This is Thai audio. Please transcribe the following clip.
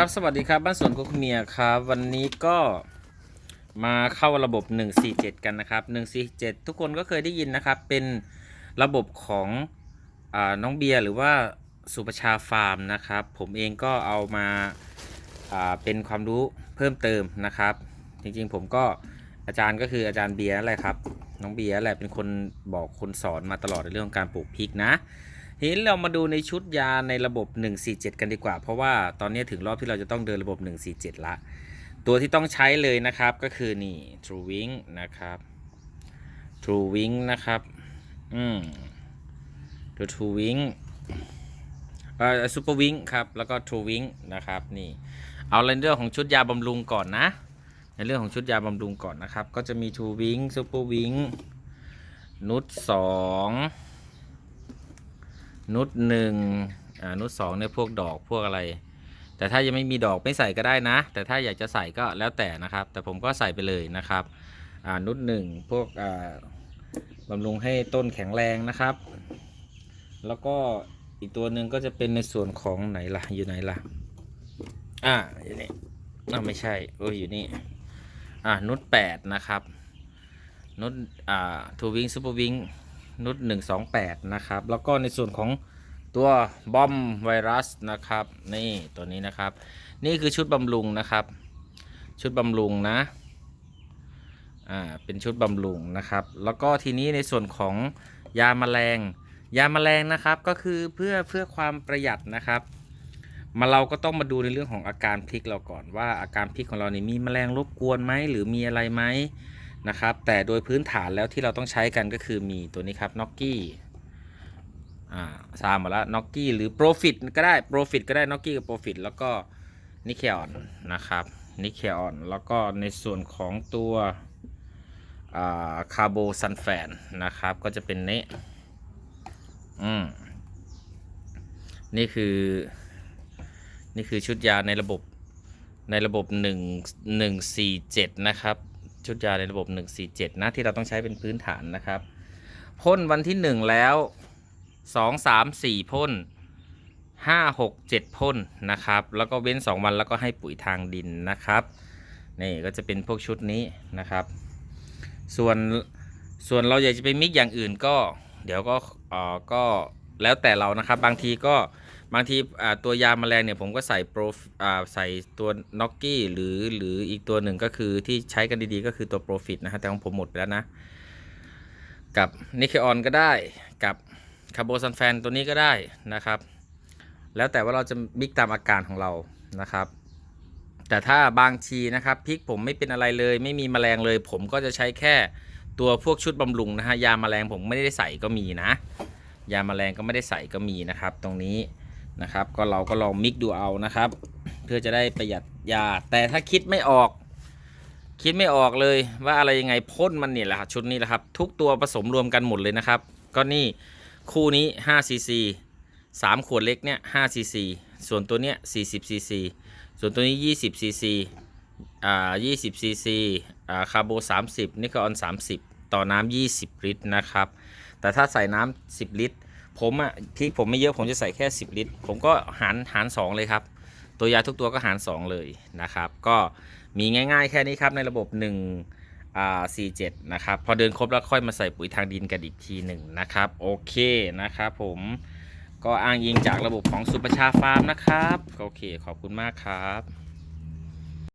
ครับ สวัสดีครับ บ้านสวนกุกเมียครับ วันนี้ก็มาเข้าระบบ 147 กันนะครับ 147 ทุกคนก็เคยได้ยินนะครับ เป็นระบบของอน้องเบียร์หรือว่าสุประชาฟาร์มนะครับ ผมเองก็เอามาาเป็นความรู้เพิ่มเติมนะครับ จริงๆผมก็อาจารย์ก็คืออาจารย์เบียร์นั่นแหละครับ น้องเบียร์แหละเป็นคนบอกคนสอนมาตลอดในเรื่องการปลูกพริกนะ ทีนี้เรามาดูในชุดยาในระบบ 147 กันดีกว่า เพราะว่าตอนนี้ถึงรอบที่เราจะต้องเดินระบบ 147 ละ ตัวที่ต้องใช้เลยนะครับก็คือนี่ True Wing นะครับ True Wing นะครับอืมตัว True Wing เอ่อ Super Wing ครับ แล้วก็ True Wing นะครับนี่เอาในเรื่องของชุดยาบำรุงก่อนนะ ในเรื่องของชุดยาบำรุงก่อนนะครับ ก็จะมี True Wing Super Wing นุชสอง นุดหนึ่งอ่านุดสองเนี่ยพวกดอกพวกอะไร แต่ถ้ายังไม่มีดอกไม่ใส่ก็ได้นะ แต่ถ้าอยากจะใส่ก็แล้วแต่นะครับ แต่ผมก็ใส่ไปเลยนะครับอ่านุดหนึ่งพวกอ่าบำรุงให้ต้นแข็งแรงนะครับ แล้วก็อีกตัวหนึ่งก็จะเป็นในส่วนของไหนล่ะอยู่ไหนล่ะอ่าอยู่นี่อ่าไม่ใช่โอ้ยอยู่นี่อ่านุดแปดนะครับนุดอ่าทูวิงซูเปอร์วิง นุด128 นะครับ แล้วก็ในส่วนของตัวบอมไวรัสนะครับ นี่ตัวนี้นะครับ นี่คือชุดบำรุงนะครับ ชุดบำรุงนะอ่าเป็นชุดบำรุงนะครับ แล้วก็ทีนี้ในส่วนของยาแมลง ยาแมลงนะครับก็คือเพื่อเพื่อความประหยัดนะครับ มาเราก็ต้องมาดูในเรื่องของอาการพริกเราก่อนว่าอาการพริกของเรานี่มีแมลงรบกวนไหมหรือมีอะไรไหม นะครับ แต่โดยพื้นฐานแล้วที่เราต้องใช้กันก็คือมีตัวนี้ครับน็อกกี้อ่าทราบมาแล้วน็อกกี้หรือ Profit ก็ได้ Profit ก็ได้น็อกกี้กับ Profit แล้วก็นิเคออนนะครับนิเคออนแล้วก็ในส่วนของตัวคาร์โบซันแฟนนะครับ ก็จะเป็นนี้อืมนี่คือ นี่คือชุดยาในระบบในระบบ 1 147 นะครับ ชุดยาในระบบ 147 นะที่เราต้องใช้เป็นพื้นฐานนะครับพ่นวันที่ 1 แล้ว 2 3 4พ่น5 6 7พ่นนะครับ แล้วก็เว้น 2 วันแล้วก็ให้ปุ๋ยทางดินนะครับนี่ก็จะเป็นพวกชุดนี้นะครับ ส่วนส่วนเราอยากจะไปมิกอย่างอื่นก็ เดี๋ยวก็เออก็แล้วแต่เรานะครับบางทีก็ บางทีตัวยาแมลงเนี่ยผมก็ใส่โปรใส่ตัวน็อกกี้หรือหรืออีกตัวหนึ่งก็คือที่ใช้กันดีๆ ก็คือตัวโปรฟิตนะฮะ แต่ของผมหมดไปแล้วนะ กับนิเคออนก็ได้กับคาร์โบซันแฟนตัวนี้ก็ได้นะครับ แล้วแต่ว่าเราจะมิกตามอาการของเรานะครับ แต่ถ้าบางทีนะครับพริกผมไม่เป็นอะไรเลย ไม่มีแมลงเลย ผมก็จะใช้แค่ตัวพวกชุดบำรุงนะฮะยาแมลงผมไม่ได้ใส่ก็มีนะ ยาแมลงก็ไม่ได้ใส่ก็มีนะครับ ตรงนี้ นะครับ ก็เราก็ลองมิกดูเอานะครับ เพื่อจะได้ประหยัดยา แต่ถ้าคิดไม่ออก คิดไม่ออกเลยว่าอะไรยังไงพ่นมันเนี่ยแหละครับชุดนี้แหละครับ ทุกตัวผสมรวมกันหมดเลยนะครับ ก็นี่คู่นี้5 cc 3 ขวดเล็กเนี่ย5 cc ส่วนตัวเนี้ย40 cc ส่วนตัวนี้ 20 cc อ่า20 cc อ่าคาร์โบ 30นิคออน 30 ต่อน้ำ20 ลิตรนะครับ แต่ถ้าใส่น้ำ10 ลิตร ผมอะพริกผมไม่เยอะผมจะใส่แค่ 10 ลิตร ผมก็หารหาร 2 เลยครับ ตัวยาทุกตัวก็หาร 2 เลยนะครับ ก็มีง่ายๆแค่นี้ครับในระบบ1อ่า47นะครับ พอเดินครบแล้วค่อยมาใส่ปุ๋ยทางดินกันอีกทีหนึ่งนะครับ โอเคนะครับผมก็อ้างอิงจากระบบของสุประชาฟาร์มนะครับ โอเค ขอบคุณมากครับ